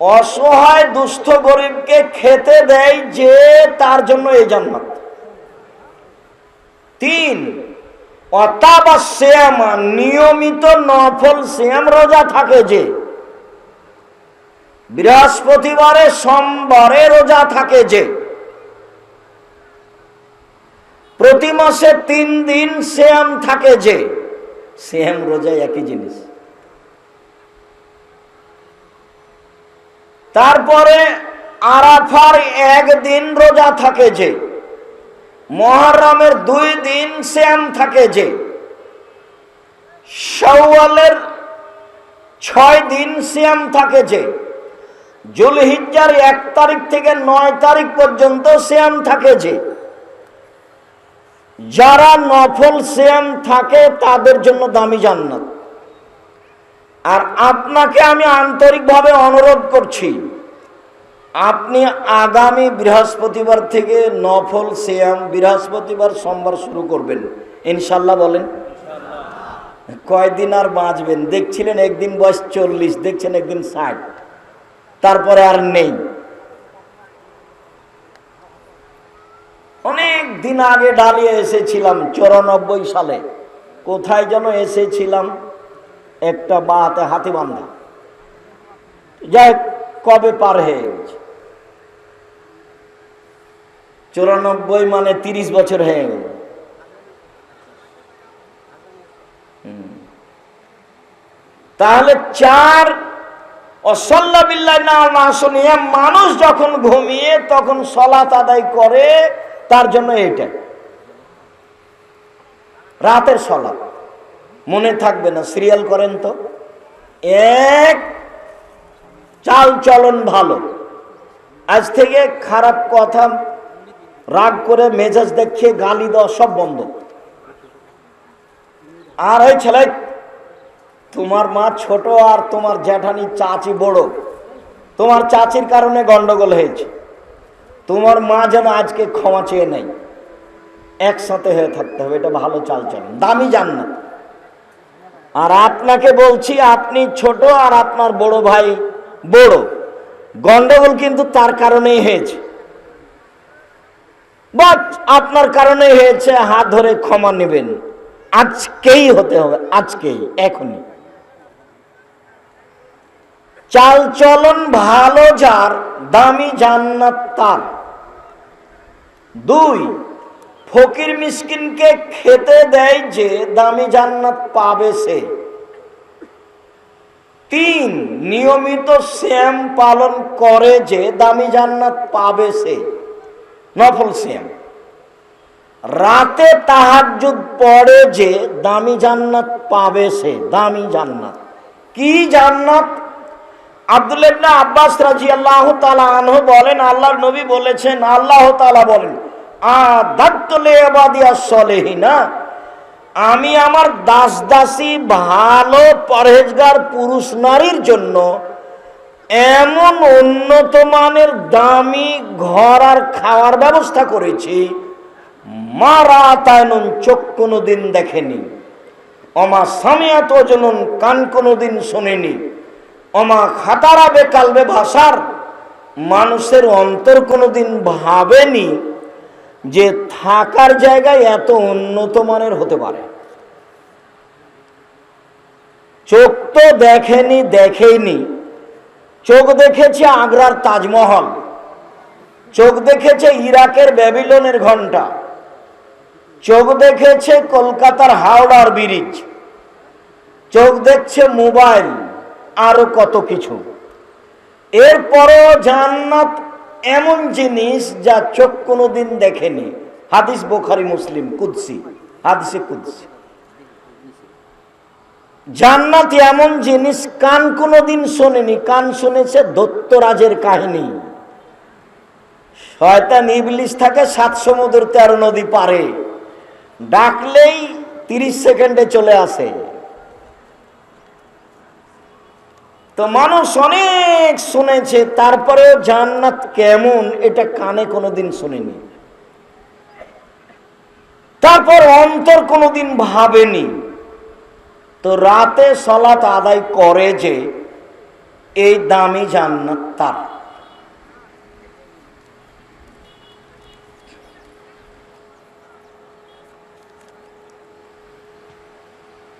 অসহায় দুস্থ গরিবকে খেতে দেয় যে তার জন্য এই জান্নাত। তিন অতাবা নিয়মিত নফল শ্যাম রোজা থাকে যে বৃহস্পতিবারে সোমবারে রোজা থাকে যে প্রতি মাসে তিন দিন শ্যাম থাকে যে শ্যাম রোজা একই জিনিস। তারপরে আরাফার একদিন রোজা থাকে যে মহরমের দুই দিন শ্যাম থাকে যে সওয়ালের ছয় দিন শ্যাম থাকে যে, জুলহিজ্জার এক তারিখ থেকে নয় তারিখ পর্যন্ত শ্যাম থাকে যে। যারা নফল শ্যাম থাকে তাদের জন্য দামি জান্নাত। আর আপনাকে আমি আন্তরিকভাবে অনুরোধ করছি, আপনি আগামী বৃহস্পতিবার থেকে নফল শ্যাম বৃহস্পতিবার সোমবার শুরু করবেন। ইনশাল্লাহ বলেন। কয়দিন আর বাঁচবেন? দেখছিলেন একদিন বয়স চল্লিশ, দেখছেন একদিন ষাট। তারপরে আর নেই। অনেক দিন আগে ডালিয়ে এসেছিলাম, চৌরানব্বই সালে। কোথায় যেন এসেছিলাম? একটা বাহাতে হাতি বান্ধা। যাই কবে পার হয়ে গেছে? চুরানব্বই মানে তিরিশ বছর হয়ে গেল। তাহলে চার অসল্লাবিল্লাহ না না শুনিয়ে মানুষ যখন ঘুমিয়ে তখন সলাত আদায় করে, তার জন্য এটা রাতের সলাত মনে থাকবে না সিরিয়াল করেন তো। এক চাল চলন ভালো। আজ থেকে খারাপ কথা, রাগ করে মেজাজ দেখিয়ে গালি দেওয়া সব বন্ধ। আর ওই ছেলে, তোমার মা ছোট আর তোমার জ্যাঠানি চাচি বড়। তোমার চাচির কারণে গন্ডগোল হয়েছে। তোমার মা যেন আজকে ক্ষমা চেয়ে নেই একসাথে হয়ে থাকতে হবে, এটা ভালো চাল চলন দামি জান্নাত। আর আপনাকে বলছি, আপনি ছোট আর আপনার বড় ভাই বড়। গন্ডগোল কিন্তু তার কারণেই হয়েছে। বাট আপনার কারণে হয়েছে, হাত ধরে ক্ষমা নেবেন। আজকেই হতে হবে, আজকেই, এখনই। চাল চলন ভালো যার, দামি জান্নাত তার। দুই ফকির মিসকিনকে খেতে দেয় যে দামি জান্নাত পাবে সে। তিন, নিয়মিত শ্যাম পালন করে যে দামি জান্নাত পাবে সে। নফল শ্যাম। রাতে তাহাজ্জুদ পড়ে যে দামি জান্নাত পাবে সে, দামি জান্নাত। কি জান্নাত? আব্দুল ইবনে আব্বাস রাদিয়াল্লাহু তাআলা আনহু বলেন, আল্লাহর নবী বলেছেন, আল্লাহ তাআলা বলেন সলিহিনা আমি আমার দাস দাসী ভালো পরহেজগার পুরুষ নারীর জন্য এমন উন্নত মানের দামি ঘর আর খাওয়ার ব্যবস্থা করেছি। মারা তায়নুন চোখ কোনোদিন দেখেনি। অমা সামিয়াত জনুন কান কোনোদিন শোনেনি। অমা খাতারা বেকালবে ভাষার। মানুষের অন্তর কোনোদিন ভাবেনি। যে থাকার জায়গায় এত উন্নত মানের হতে পারে। চোখ তো দেখেনি, দেখেইনি। চোখ দেখেছে আগ্রার তাজমহল। চোখ দেখেছে ইরাকের ব্যাবিলনের ঘণ্টা চোখ দেখেছে কলকাতার হাওড়ার ব্রিজ। চোখ দেখছে মোবাইল, আরও কত কিছু। এরপরও জান্নাত এমন জিনিস যা চোখ কোনোদিন দেখেনি। হাদিস বোখারি, মুসলিম, কুদ্সি, হাদিসে কুদ্সি। জান্নাত এমন জিনিস কান কোনোদিন শোনেনি। কান শুনেছে দত্তরাজের কাহিনী। শয়তান ইবলিশ থাকে সাত সমুদ্র তেরো নদী পারে। ডাকলেই তিরিশ সেকেন্ডে চলে আসে। তো মানুষ অনেক শুনেছে, তারপরেও জান্নাত কেমন এটা কানে কোনোদিন শুনেনি। তারপর অন্তর কোনোদিন ভাবেনি। তো রাতে সলাত আদায় করে যে এই দামি জান্নাত তার।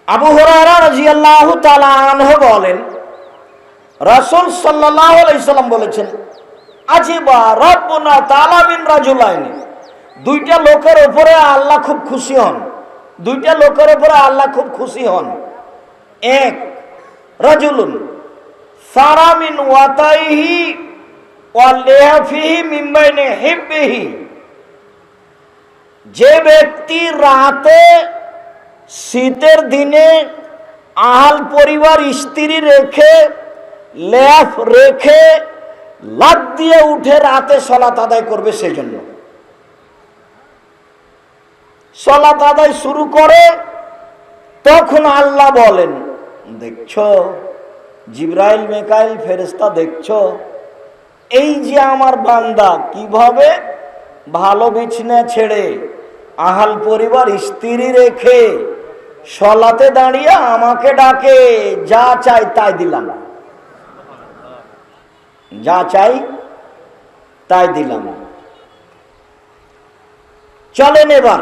আবু হরারা রাজিয়াল্লাহু তালা আনহু বলেন রাসূল সাল্লাল্লাহু আলাইহি সাল্লাম বলেছেন, আজিবা রব্বুনা তাআলা মিন রাজুলাইনি। দুইটা লোকের উপরে আল্লাহ খুব খুশি হন। দুইটা লোকের উপরে আল্লাহ খুব খুশি হন। এক, রাজুলুন সারামিন ওয়াতাইহি ওয়া লিহাফিহি মিন বাইনি হিব্বিহি। যে ব্যক্তি রাতে শীতের দিনে আহাল পরিবার স্ত্রী রেখে লেফ রেখে লাভ দিয়ে উঠে রাতে সলাত আদায় করবে সেই জন্য সলাত আদায় শুরু করে তখন আল্লাহ বলেন, দেখছ, জিব্রাইল, মেকাইল ফেরেস্তা দেখছ? এই যে আমার বান্দা, কীভাবে ভালো বিছনা ছেড়ে আহাল পরিবার স্ত্রী রেখে সলাতে দাঁড়িয়ে আমাকে ডাকে, যা চাই তাই দিলাম। যা চাই তাই দিলাম। চলেন এবার,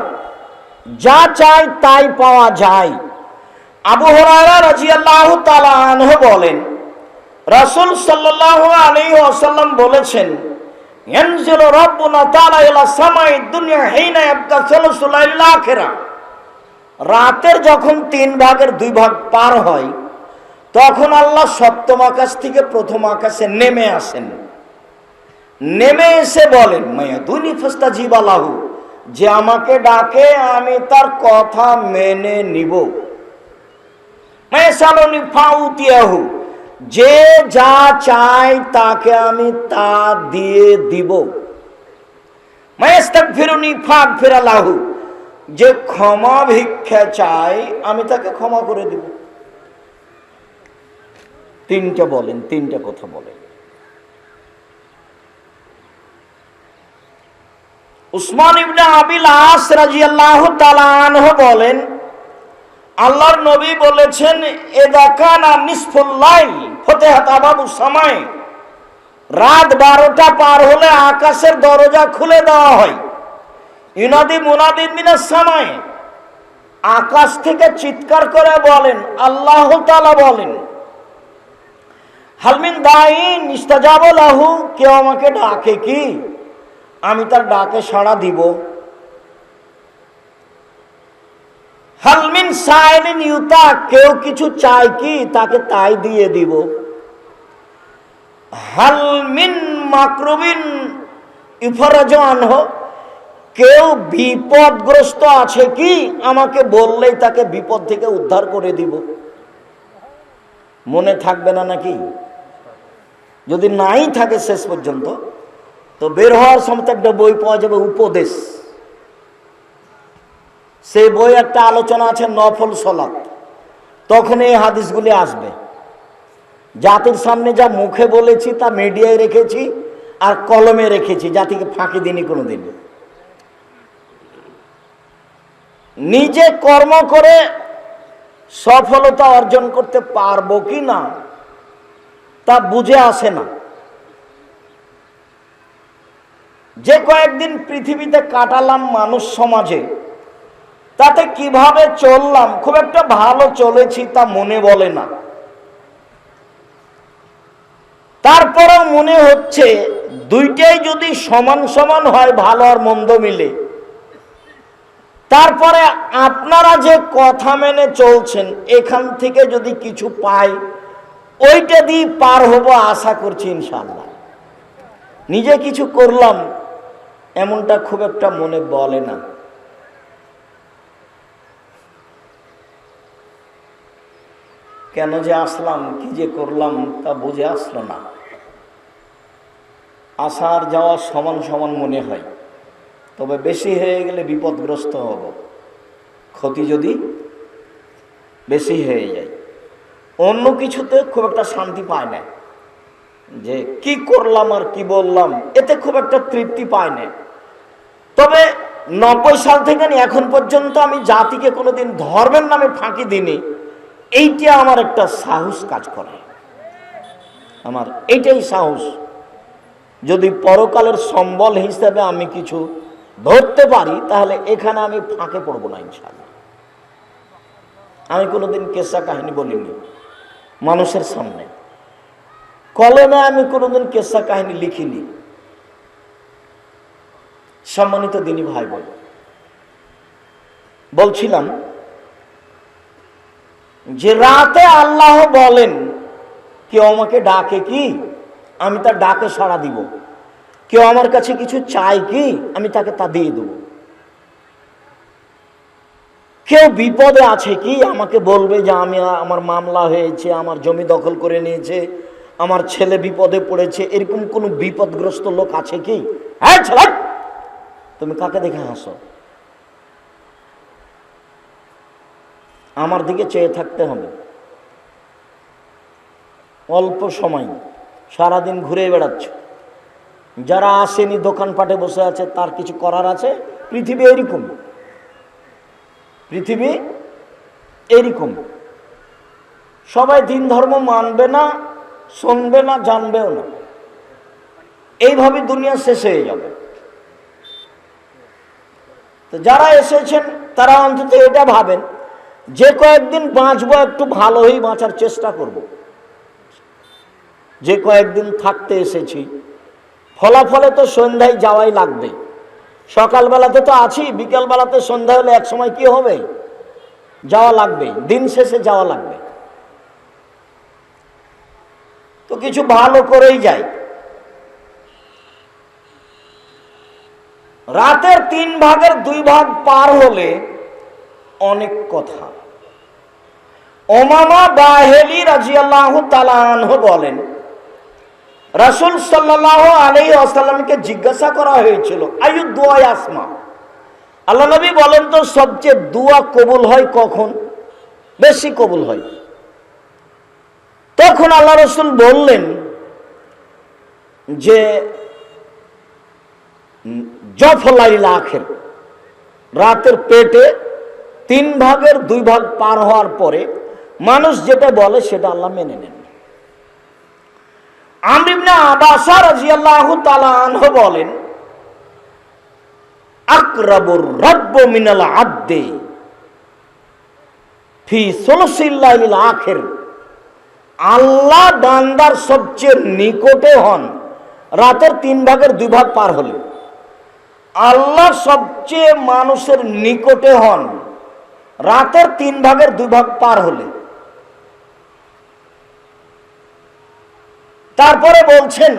যা চাই তাই পাওয়া যায়। আবু হরারা বলেন, রাসূল সাল্লাল্লাহু আলাইহি ওয়াসাল্লাম বলেছেন রাতের যখন তিন ভাগের দুই ভাগ পার হয় তখন আল্লাহ সপ্তম আকাশ থেকে প্রথম আকাশে নেমে আসেন। নেমে এসে বলেন মায়া দুনি ফস্তা জীবালাহু যে আমাকে ডাকে, আমি তার কথা মেনে নিব। যে যা চাই তাকে আমি তা দিয়ে দিব। ফাঁক ফেরালাহু যে ক্ষমা ভিক্ষা চাই আমি তাকে ক্ষমা করে দিব। তিনটা বলেন, তিনটা কথা বলেন। উসমান ইবনে আবিল আস রাজিয়াল্লাহু তাআলা আনহু বলেন, আল্লাহর নবী বলেছেন এদাকানা নিসফুল লাইল ফতেহাত আবাবু সামাই। রাত বারোটা পার হলে আকাশের দরজা খুলে দেওয়া হয়। ইনাদি মুনাদিন মিনাস সামাই। আকাশ থেকে চিৎকার করে বলেন, আল্লাহ তাআলা বলেন। হালমিন দাইন ইস্তাজাবলাহু কেউ আমাকে ডাকে কি? আমি তার ডাকে সাড়া দিব। হালমিন সাইলিন ইউতা, কেউ কিছু চায় কি? তাকে তাই দিয়ে দিব। হালমিন মাকরুবিন ইফরাজান হো, কেউ বিপদগ্রস্ত আছে কি? আমাকে বললেই তাকে বিপদ থেকে উদ্ধার করে দিব। মনে থাকবে না নাকি? যদি নাই থাকে শেষ পর্যন্ত, তো বের হওয়ার সময় একটা বই পাওয়া যাবে, উপদেশ। সেই বই একটা আলোচনা আছে, নফল সলাৎ। তখন এই হাদিসগুলি আসবে। জাতির সামনে যা মুখে বলেছি, তা মিডিয়ায় রেখেছি, আর কলমে রেখেছি, জাতিকে ফাঁকি দিনই কোনো দিন নিজে কর্ম করে সফলতা অর্জন করতে পারব কি না তা বুঝে আসে না। যে কয়েকদিন পৃথিবীতে কাটালাম মানুষ সমাজে, তাতে কীভাবে চললাম, খুব একটা ভালো চলেছি তা মনে বলে না। তারপরেও মনে হচ্ছে দুইটাই যদি সমান সমান হয় ভালো আর মন্দ মিলে। তারপরে আপনারা যে কথা মেনে চলছেন, এখান থেকে যদি কিছু পাই ওইটা দিয়ে পার হব আশা করছি ইনশাল্লাহ নিজে কিছু করলাম, এমনটা খুব একটা মনে বলে না। কেন যে আসলাম, কি যে করলাম তা বুঝে আসলো না। আসার যাওয়া সমান সমান মনে হয়। তবে বেশি হয়ে গেলে বিপদগ্রস্ত হব। ক্ষতি যদি বেশি হয়ে যায়। অন্য কিছুতে খুব একটা শান্তি পায় না। যে কি করলাম আর কি বললাম, এতে খুব একটা তৃপ্তি পায় না। তবে নব্বই সাল থেকে এখন পর্যন্ত আমি জাতিকে কোনোদিন ধর্মের নামে ফাঁকি দিইনি। এইটা আমার একটা সাহস কাজ করে। আমার এইটাই সাহস। যদি পরকালের সম্বল হিসেবে আমি কিছু ধরতে পারি, তাহলে এখানে আমি ফাঁকে পড়ব না ইনশাল্লাহ আমি কোনোদিন কেসা কাহিনী বলিনি। মানুষের সামনে। কলমে আমি কোনোদিন কেসা কাহিনী লিখিনি। সম্মানিত দিনী ভাই বোন বলছিলাম যে রাতে আল্লাহ বলেন, কেউ আমাকে ডাকে কি? আমি তার ডাকে সাড়া দিব। কেউ আমার কাছে কিছু চায় কি? আমি তাকে তা দিয়ে দেব। কেউ বিপদে আছে কি? আমাকে বলবে যে আমি আমার মামলা হয়েছে, আমার জমি দখল করে নিয়েছে, আমার ছেলে বিপদে পড়েছে। এরকম কোন বিপদগ্রস্ত লোক আছে কি? হ্যাঁ ছেলে! তুমি কাকে দেখে হাসো? আমার দিকে চেয়ে থাকতে হবে। অল্প সময়, সারাদিন ঘুরে বেড়াচ্ছ। যারা আসেনি দোকানপাটে বসে আছে, তার কিছু করার আছে? পৃথিবী এরকম। পৃথিবী এরকম। সবাই দিন ধর্ম মানবে না, শুনবে না, জানবেও না। এইভাবে দুনিয়া শেষ হয়ে যাবে। তো যারা এসেছেন, তারা অন্তত এটা ভাবেন, যে কয়েকদিন বাঁচবো, একটু ভালোই বাঁচার চেষ্টা করব। যে কয়েকদিন থাকতে এসেছি, ফলাফলে তো সন্ধ্যায় যাওয়াই লাগবে। সকালবেলাতে তো আছি, বিকেলবেলাতে সন্ধ্যা হলে এক সময় কি হবে? যাওয়া লাগবে, দিন শেষে যাওয়া লাগবে। তো কিছু ভালো করেই যাই রাতের তিন ভাগের দুই ভাগ পার হলে অনেক কথা। ওমামা বাহেলি রাজিয়াল্লাহ তালাহ বলেন রাসুল সাল্লাহ আলাই আসাল্লামকে জিজ্ঞাসা করা হয়েছিল, আয়ু দোয়াই আসমা? আল্লাহ নবী বলেন তো, সবচেয়ে দোয়া কবুল হয় কখন? বেশি কবুল হয়। তখন আল্লাহ রসুল বললেন যে, জফলাইল আখের। রাতের পেটে তিন ভাগের দুই ভাগ পার হওয়ার পরে মানুষ যেটা বলে সেটা আল্লাহ মেনে নেন। আমরিবনে আবাসা রাজিয়াল্লাহু তাআলা আনহু বলেন আকরাবুর রব্ব মিনাল আদ্দে ফি সুলসিল্লাহিল আখির। আল্লাহ বান্দার সবচেয়ে নিকটে হন, রাতের তিন ভাগের দুই ভাগ পার হলে। আল্লাহ সবচেয়ে মানুষের নিকটে হন, রাতের তিন ভাগের দুই ভাগ পার হলে। তারপরে বলছেন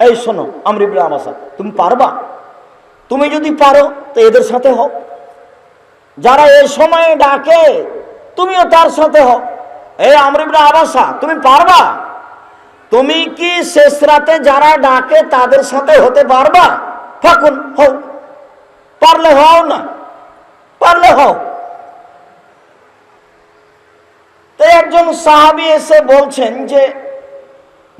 এই শোনো আমরিবুল আমাসা তুমি পারবা? তুমি যদি পারো, তো এদের সাথে হও। যারা এই সময়ে ডাকে, তুমিও তার সাথে হও। এই আমরিবুল আবাসা, তুমি পারবা? তুমি কি শেষ রাতে যারা ডাকে, তাদের সাথে হতে পারবা? ফাকুন, হও। পারলে হও না? পারলে হও। একজন সাহাবি এসে বলছেন যে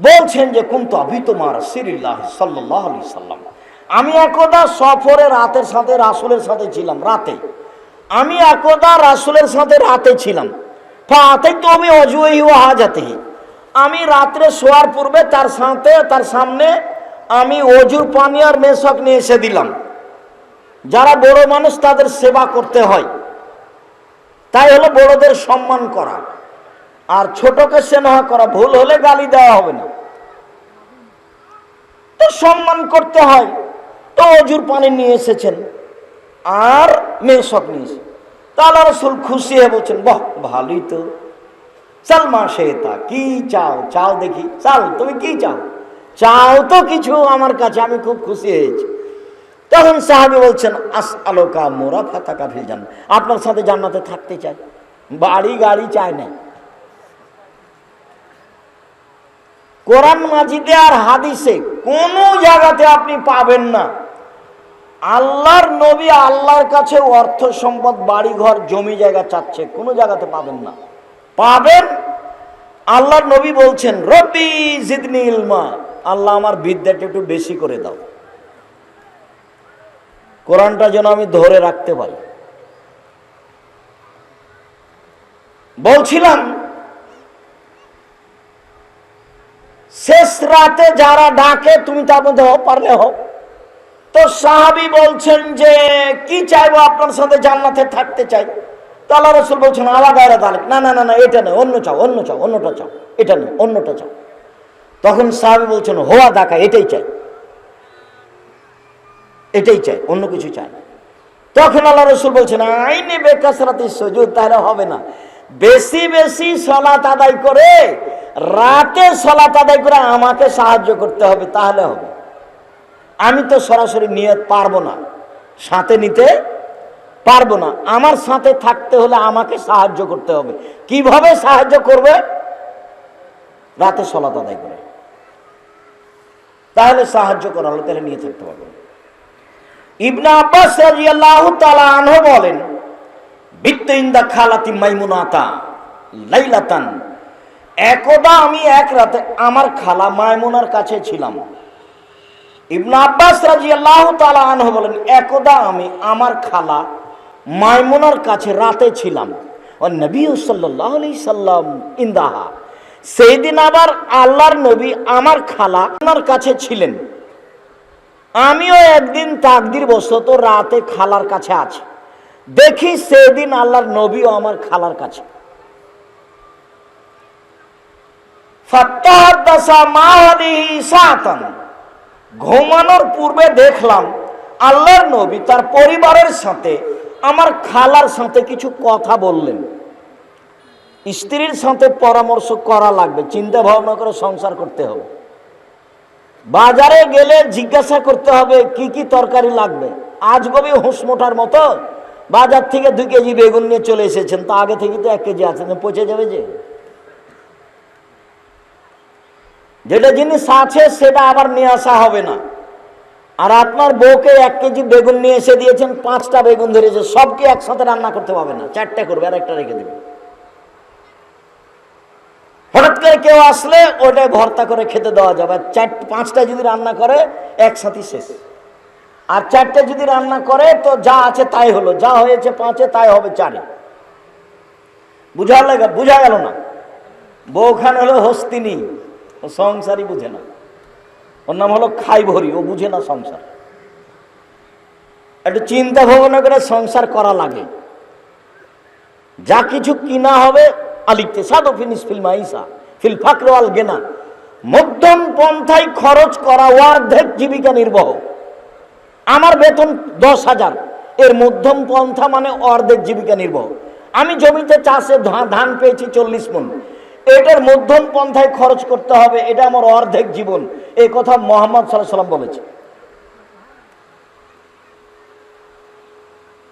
বলছেন যে, কুন্তু তোমার সিরিল্লাহ সাল্লাহ আলি সাল্লাম। আমি একদা সফরে রাতের সাথে রাসুলের সাথে ছিলাম, রাতে। আমি একদা রাসুলের সাথে রাতে ছিলাম। ফাতে তো আমি অজুই ও হাজাতে। আমি রাত্রে শোয়ার পূর্বে তার সাথে, তার সামনে আমি অজুর পানি আর মেশক নিয়ে এসে দিলাম। যারা বড় মানুষ তাদের সেবা করতে হয়। তাই হলো বড়দের সম্মান করা। আর ছোটকে স্নেহ করা ভুল হলে গালি দেওয়া হবে না। তো সম্মান করতে হয়। তো অজুর পানি নিয়ে এসেছেন। আর মেসক নিয়ে এসে তাহলে রসুল খুশি হয়ে বলছেন, বাহ, ভালোই তো। চাল মা সে তা কি চাও? চাও দেখি। চাল, তুমি কি চাও? চাও তো কিছু আমার কাছে, আমি খুব খুশি হয়েছি। তখন সাহাবি বলছেন আস আলোকা মোরা ফাতা কাফিল জান আপনার সাথে জান্নাতে থাকতে চাই। বাড়ি গাড়ি চায় না। কোরআন মাজিদে আর হাদিসে কোন জায়গাতে আপনি পাবেন না। আল্লাহর নবী আল্লাহর কাছে অর্থ সম্পদ বাড়ি ঘর জমি জায়গা চাচ্ছে, কোনো জায়গাতে পাবেন না। পাবেন? আল্লাহর নবী বলছেন রবি জিদনি ইলমা। আল্লাহ আমার বিদ্যাটা একটু বেশি করে দাও। কোরআনটা যেন আমি ধরে রাখতে পারি। বলছিলাম শেষ রাতে যারা ডাকে, তুমি তার মধ্যে হও, পারলে হও। তো সাহাবি বলছেন যে, কি চাইব আপনার সাথে? জান্নাতে থাকতে চাই। তো রসুল বলছেন আলাদা আলাদা আলাদা। না না না না, এটা নয়, অন্য চাও অন্য চাও, অন্যটা চাও, এটা নয়, অন্যটা চাও। তখন সাহাবি বলছেন, হোয়া দেখা এটাই চাই। এটাই চাই, অন্য কিছু চাই তখন আল্লাহ রসুল বলছেন, আইনে বেকাসরাতে সজুদ, তাহলে হবে না। বেশি বেশি সলাত আদায় করে, রাতে সলাত আদায় করে আমাকে সাহায্য করতে হবে, তাহলে হবে। আমি তো সরাসরি নিয়ত পারব না, সাথে নিতে পারব না। আমার সাথে থাকতে হলে আমাকে সাহায্য করতে হবে। কীভাবে সাহায্য করবে? রাতে সলাত আদায় করে। তাহলে সাহায্য করা হলো তাহলে নিয়ে থাকতে পারব। ইবনা আব্বাস বলেন বিত্ত ইন্দা খালাতি মাইমুনাতা, লাইলাতান। একদা আমি এক রাতে আমার খালা মাইমুনার কাছে ছিলাম। ইবনা আব্বাস রাদিয়াল্লাহু তাআলা আনহু বলেন, একদা আমি আমার খালা মাইমুনার কাছে রাতে ছিলাম। ও নবী সাল্লাল্লাহু আলাইহি সাল্লাম ইন্দাহা। সেই দিন আবার আল্লাহর নবী আমার খালা ওনার কাছে ছিলেন। আমিও একদিন তাকদির বশত রাতে খালার কাছে আছি। দেখি সেদিন আল্লাহর নবীও আমার খালার কাছে। ঘুমানোর পূর্বে দেখলাম আল্লাহর নবী তার পরিবারের সাথে আমার খালার সাথে কিছু কথা বললেন। স্ত্রীর সাথে পরামর্শ করা লাগবে, চিন্তা ভাবনা করে সংসার করতে হবে। বাজারে গেলে জিজ্ঞাসা করতে হবে, কি কি তরকারি লাগবে? আজ কবি হুঁসমোটার মতো বাজার থেকে দুই কেজি বেগুন নিয়ে চলে এসেছেন, তা আগে থেকে তো এক কেজি আছে পচে যাবে যে? যেটা জিনিস আছে, সেটা আবার নিয়ে আসা হবে না। আর আপনার বউকে এক কেজি বেগুন নিয়ে এসে দিয়েছেন, পাঁচটা বেগুন ধরেছে সবকে একসাথে রান্না করতে পারবে না? চারটে করবে, আর একটা রেখে দেবে। হঠাৎ করে কেউ আসলে ওটা ভর্তা করে খেতে দেওয়া যাবে চার, পাঁচটা যদি রান্না করে একসাথে শেষ। আর চারটে যদি রান্না করে, তো যা আছে তাই হলো। যা হয়েছে পাঁচে, তাই হবে চারে। বুঝা লাগে বুঝা গেল না? বউখান হলো হস্তিনী। ও সংসারই বুঝে না। ওর নাম হলো খাই ভরি ও বুঝে না সংসার। একটু চিন্তা ভাবনা করে সংসার করা লাগে। যা কিছু কিনা হবে আলিকতে সাদো ফিনিস ফিল মাইসা, ফিল ফাকরওয়াল গেনা। মধ্যম পন্থায় খরচ করা অর্ধেক জীবিকা নির্বাহ। আমার বেতন দশ হাজার। এর মধ্যম পন্থা মানে অর্ধেক জীবিকা নির্বাহ। আমি জমিতে চাষে ধান পেয়েছি চল্লিশ মন। এটার মধ্যম পন্থায় খরচ করতে হবে, এটা আমার অর্ধেক জীবন। এই কথা মোহাম্মদ সাল্লাম বলেছে।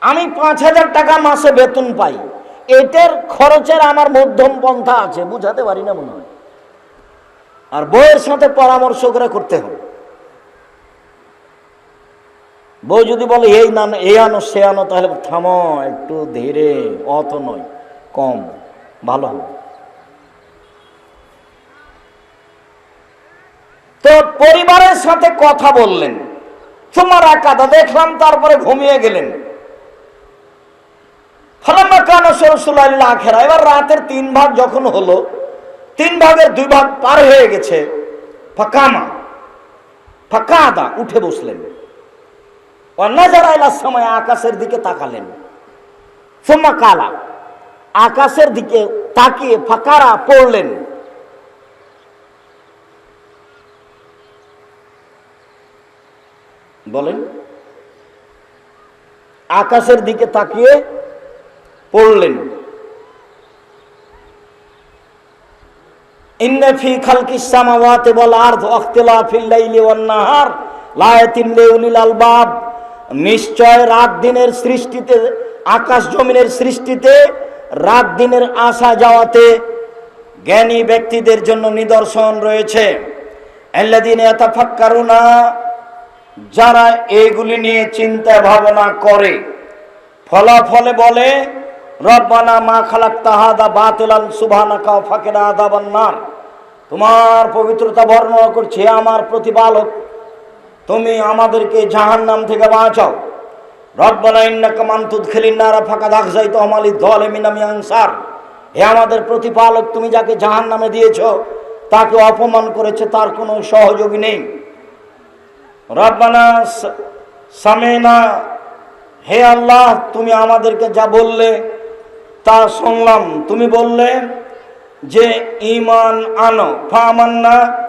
আমি পাঁচ হাজার টাকা মাসে বেতন পাই। এটার খরচের আমার মধ্যম পন্থা আছে, বুঝাতে পারি না মনে হয়। আর বইয়ের সাথে পরামর্শ করে করতে হবে। বই যদি বলে, এই না এই আনো, সে আনো, তাহলে থামো, একটু ধীরে, অত নয়, কম, ভালো হবে। তো পরিবারের সাথে কথা বললেন। তোমার একাদা দেখলাম, তারপরে ঘুমিয়ে গেলেন। আখেরা এবার রাতের তিন ভাগ যখন হলো, তিন ভাগের দুই ভাগ পার হয়ে গেছে ফাঁকামা ফাঁকা আদা, উঠে বসলেন। অন্যাজারাইলার সময় আকাশের দিকে তাকালেন। সোম্মা কালা, আকাশের দিকে তাকিয়ে ফাঁকারা পড়লেন। বলেন, আকাশের দিকে তাকিয়ে পড়লেন। ইন্নে ফি খালকিস সামাওয়াতি ওয়াল আরদ ওয়াখতিলাফিল লাইলি ওয়ান নাহার লায়াতিন লিউলিল আলবাব। নিশ্চয় রাত দিনের সৃষ্টিতে, আকাশ জমিনের সৃষ্টিতে, রাত দিনের আসা যাওয়াতে জ্ঞানী ব্যক্তিদের জন্য নিদর্শন রয়েছে। যারা এগুলি নিয়ে চিন্তা ভাবনা করে, ফলাফলে বলে, রব্বানা মা খালাক তাহাদা বাতিলান ফাকিনা আযাবান নার। তোমার পবিত্রতা বর্ণনা করছে, আমার প্রতিপালক তুমি আমাদেরকে জাহান্নাম থেকে বাঁচাও। আনসার। হে আমাদের প্রতিপালক, তুমি যাকে জাহান নামে দিয়েছ, তাকে অপমান করেছে, তার কোনো সহযোগী নেই। রব্বানা সামেনা, হে আল্লাহ, তুমি আমাদেরকে যা বললে তা শুনলাম। তুমি বললে যে ইমান আনো, ফামান্না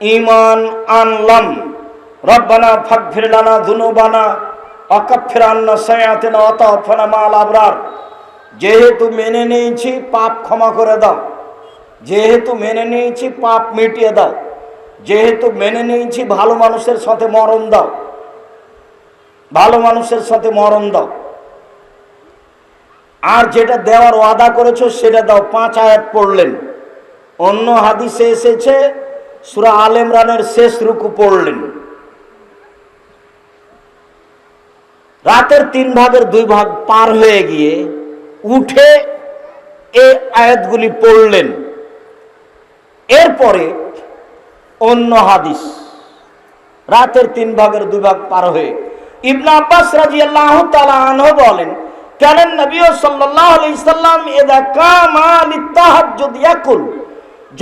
ইমান আনলাম। রব্বানা ফাগফির লানা দুনুবানা অকাফির আন্না সায়াতিনা অতফানা মাল আবরার। যেহেতু মেনে নিয়েছি, পাপ ক্ষমা করে দাও। যেহেতু মেনে নিয়েছি, পাপ মিটিয়ে দাও। যেহেতু মেনে নিয়েছি, ভালো মানুষের সাথে মরণ দাও। ভালো মানুষের সাথে মরণ দাও। আর যেটা দেওয়ার ওয়াদা করেছ, সেটা দাও। পাঁচ আয়াত পড়লেন। অন্য হাদিসে এসেছে, সুরা আল ইমরানের শেষ রুকু পড়লেন। রাতের তিন ভাগের দুই ভাগ পার হয়ে গিয়ে উঠে এই আয়াতগুলি পড়লেন। এরপরে অন্য হাদিস, রাতের তিন ভাগের দুই ভাগ পার হয়ে। ইবনা আব্বাস রাদিয়াল্লাহু তাআলা আনহু বলেন, কেন নবী সাল্লাল্লাহু আলাইহি সাল্লাম ইদা কামা লিতাহাজ্জুদ ইয়াকুল।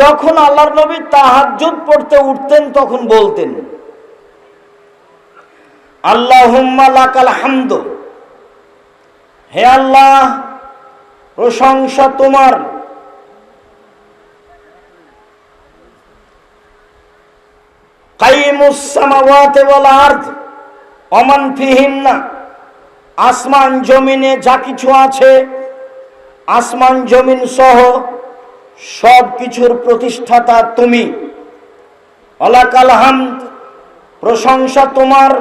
যখন আল্লাহর নবী তাহাজ্জুদ পড়তে উঠতেন, তখন বলতেন আল্লাহুম্মা লাকাল হামদ। হে আল্লাহ, প্রশংসা তোমার। কাইমুস সামাওয়াতি ওয়াল আরদ, ওমান ফিহিন্না, আসমান জমিনে যা কিছু আছে, আসমান জমিন সহ সব কিছুর প্রতিষ্ঠাতা তুমি। অলাকাল হামদ, প্রশংসা তোমার।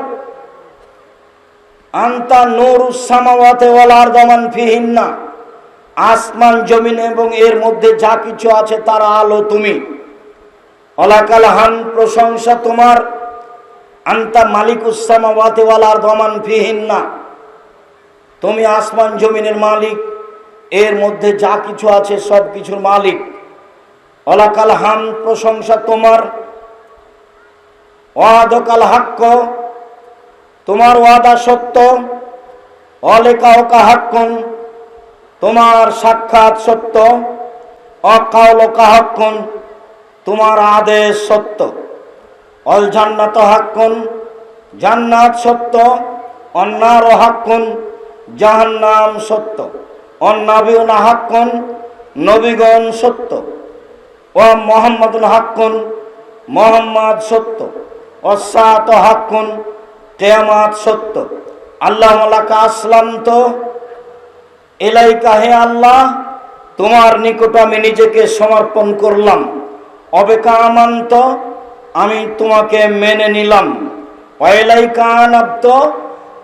আন্তা নূরুস সামাওয়াতি ওয়াল আরদ ওমান ফিহিন্না। আসমান, জমিন এবং এর মধ্যে যা কিছু আছে তার আলো তুমি। অলাকাল হান, প্রশংসা তোমার। আন্তা মালিক উসামাওয়াতে ওয়ালার দমান ফিহিন্না। তুমি আসমান, জমিনের মালিক, এর মধ্যে যা কিছু আছে সব কিছুর মালিক। অলাকাল হান, প্রশংসা তোমার। ওয়াদকাল হাক্ক তোমার ওয়াদা সত্য, অলেকা ওকা হাক্কন, তোমার সাক্ষাৎ সত্য অকালকা হাক্কন, তোমার আদেশ সত্য। অল জান্নাত হাক্কুন, জান্নাত সত্য অন্যার হাক্কুন, জাহান্নাম সত্য। অন্নাবিউনা হাক্কুন, নবীগণ সত্য। ও মোহাম্মদুল হাক্কুন, মোহাম্মদ সত্য। অসাত হাক্কুন কেয়ামাত সত্য। আল্লাহ আসলাম তো এলাইকা হে আল্লাহ, তোমার নিকট আমি নিজেকে সমর্পণ করলাম। অবেকা আমান্ত, আমি তোমাকে মেনে নিলাম। অয়লাইকা আনাব্দ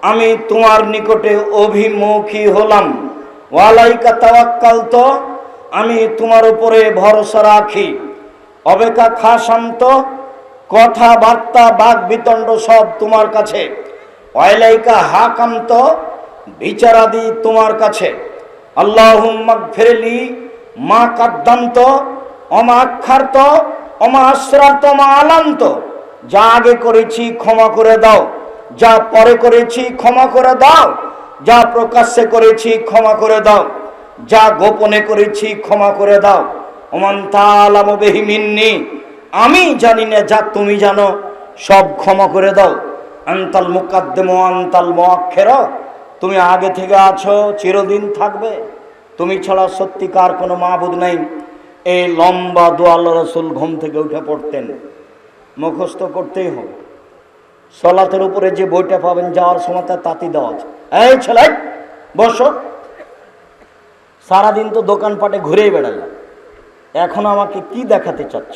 আমি তোমার নিকটে অভিমুখী হলাম। ওয়ালাইকা তাওয়াক্কাল তো, আমি তোমার উপরে ভরসা রাখি। অবেকা খাসান্ত কথাবার্তা বাক বিতণ্ড সব তোমার কাছে। অয়লাইকা হাকান্ত বিচারাদি তোমার কাছে। আল্লাহ ফেরলি মা কাদ্দান্ত অমা আক্ষার্ত অমা আশ্রান্ত অমা আলান্ত যা আগে করেছি ক্ষমা করে দাও। যা পরে করেছি ক্ষমা করে দাও। যা প্রকাশ্যে করেছি ক্ষমা করে দাও। যা গোপনে করেছি ক্ষমা করে দাও। ওমান তালামবেহিমিন্নি আমি জানি না, যা তুমি জানো, সব ক্ষমা করে দাও। আন্তাল মুকাদ্দেম, আন্তাল মোয়াক্ষের তুমি আগে থেকে আছো, চিরদিন থাকবে। তুমি ছাড়া সত্যিকার কোনো মাহবুদ নাই। এই লম্বা দোয়াল রসুল ঘুম থেকে উঠে পড়তেন। মুখস্থ করতেই হবে। সলাতের উপরে যে বইটা পাবেন, যাওয়ার সময় তাঁতি দেওয়া আছে। এই ছেলে, বসো। সারাদিন তো দোকানপাটে ঘুরেই বেড়ালাম। এখন আমাকে কি দেখাতে চাচ্ছ?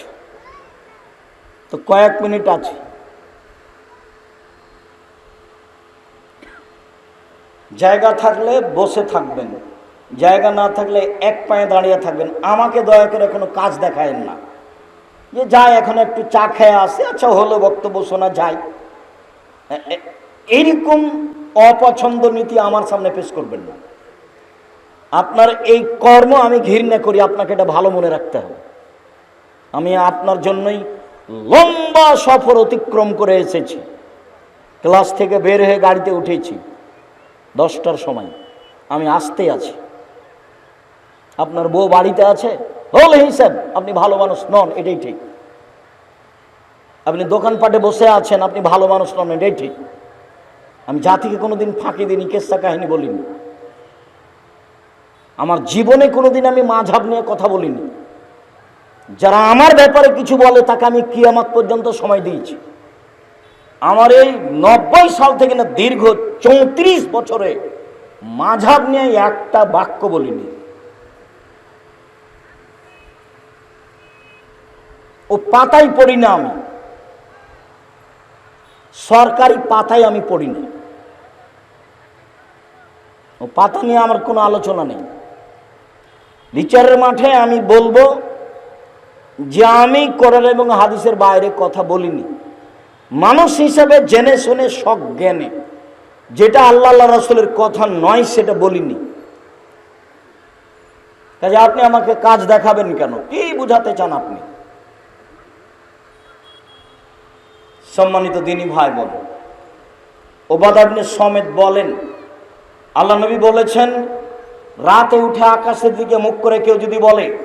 তো কয়েক মিনিট আছে। জায়গা থাকলে বসে থাকবেন, জায়গা না থাকলে এক পায়ে দাঁড়িয়ে থাকবেন। আমাকে দয়া করে কোনো কাজ দেখায়েন না। যে যাই, এখন একটু চা খেয়ে আসে। আচ্ছা হলো বক্তব্য শোনা যায় এইরকম অপছন্দ নীতি আমার সামনে পেশ করবেন না। আপনার এই কর্ম আমি ঘৃণা করি, আপনাকে এটা ভালো মনে রাখতে হবে। আমি আপনার জন্যই লম্বা সফর অতিক্রম করে এসেছি। ক্লাস থেকে বের হয়ে গাড়িতে উঠেছি। দশটার সময়। আমি আসতে আছি। আপনার বউ বাড়িতে আছে? হল হিসাব আপনি ভালো মানুষ নন, এটাই ঠিক। আপনি দোকানপাটে বসে আছেন, আপনি ভালো মানুষ নন, এটাই ঠিক। আমি জাতিকে কোনোদিন ফাঁকি দিইনি, কেসা কাহিনী বলিনি। আমার জীবনে কোনোদিন আমি মাঝাব নিয়ে কথা বলিনি। যারা আমার ব্যাপারে কিছু বলে, তাকে আমি কিয়ামাত পর্যন্ত সময় দিয়েছি। আমার এই নব্বই সাল থেকে না, দীর্ঘ চৌত্রিশ বছরে মাঝাব নিয়ে একটা বাক্য বলিনি। ও পাতাই পড়ি না আমি। সরকারি পাতায় আমি পড়ি না। ও পাতা নিয়ে আমার কোনো আলোচনা নেই। বিচারের মাঠে আমি বলব যে আমি কোরআন এবং হাদিসের বাইরে কথা বলিনি। মানুষ হিসাবে জেনে শুনে সব জ্ঞানে। যেটা আল্লাহ আল্লাহ রসুলের কথা নয়, সেটা বলিনি। কাজে আপনি আমাকে কাজ দেখাবেন কেন? কি বুঝাতে চান আপনি? সম্মানিত দিনী ভাই বল ওবাদ আপনি সমেত বলেন, আল্লাহ নবী বলেছেন, রাতে উঠে আকাশের দিকে মুখ করে কেউ যদি বলে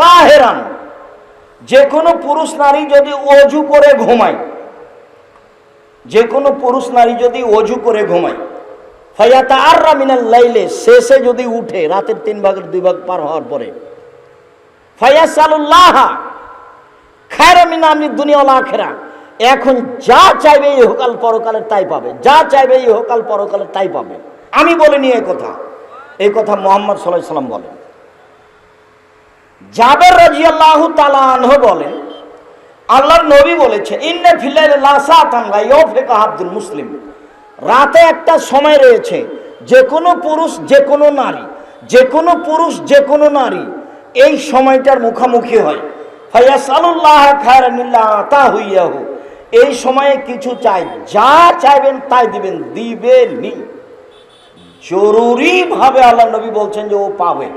তাহেরান। যে কোনো পুরুষ নারী যদি অজু করে ঘুমায় যে কোনো পুরুষ নারী যদি অজু করে ঘুমায় ফায়াতা আর রামিনাল লাইলে, শেষে যদি উঠে, রাতের তিন ভাগের দুই ভাগ পার হওয়ার পরে, ফায়াসালুল্লাহ খায়রা মিনা আমি দুনিয়া আখেরা। এখন যা চাইবে এই হোকাল পরকালের তাই পাবে। যা চাইবে এই হোকাল পরকালের তাই পাবে। আমি বলিনি এই কথা। এই কথা মোহাম্মদ সাল্লাহ সাল্লাম বলেন। জাবের রাজি আল্লাহ তালাহ বলেন, আল্লাহর নবী বলেছে, ইন্নে ইউফিকা আব্দুল মুসলিম। রাতে একটা সময় রয়েছে যে কোনো পুরুষ যে কোনো নারী যে কোনো পুরুষ যে কোনো নারী, এই সময়টার মুখামুখি হয়। ফায়াসালুল্লাহ খায়রানিল্লাহ তা হইয়াহু এই সময়ে কিছু চাই, যা চাইবেন তাই দিবেন, দিবেনই। জরুরি ভাবে আল্লাহ নবী বলছেন যে ও পাবে